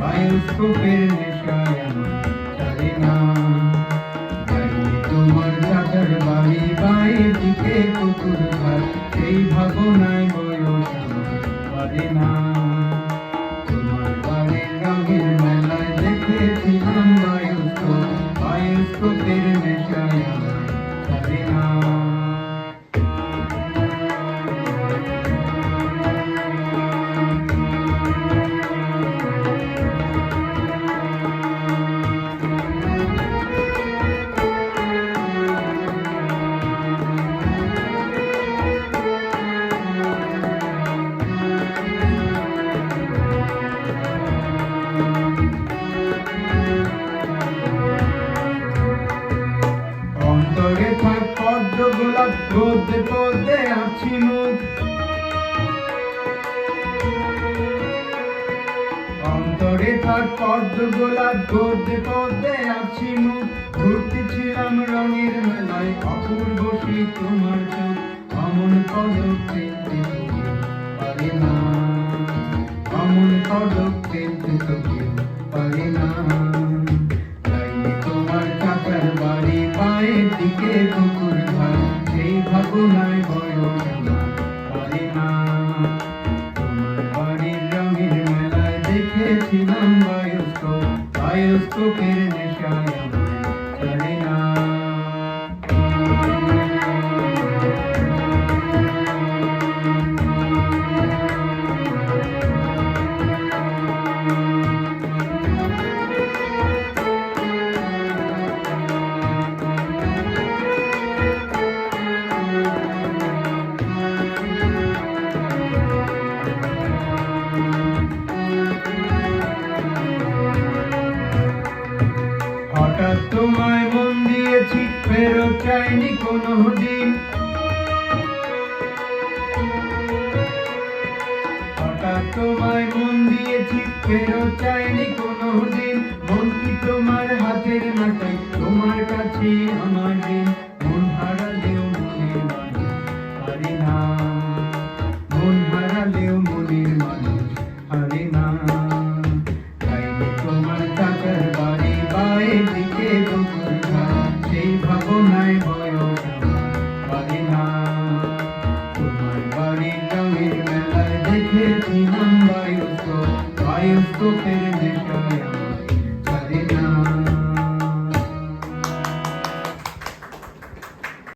বায়োস্কোপের নেশায় আমার চলে না যাইনি তোমার চাচার বাড়ি বাইরে দিকে কুকুর ঘর সেই ভাবনায় বয়স আমার পারে না তোমার বাড়ির রঙের মেলায় অন্তরে থাক পদ্ম গোলাপ পদ্মে পদ্মে আছি মুখ। অন্তরে থাক পদ্ম গোলাপ পদ্মে পদ্মে আছি মুখ। বয়স আমার পারে না তোমার বাড়ির রঙের মেলায় দেখেছিলাম তোমায় মন দিয়েছি, ফেরত চাইনি কোনো দিন। হঠাৎ তোমায় মন দিয়েছি, ফেরত চাইনি কোনো দিন। মন কি তোমার হাতের নাটাই তোমার কাছে আমার দিন। মন হারালেও সেই ভাবনায় বয়স পারে না তোমার বাড়ির রঙের মেলায় নেশায়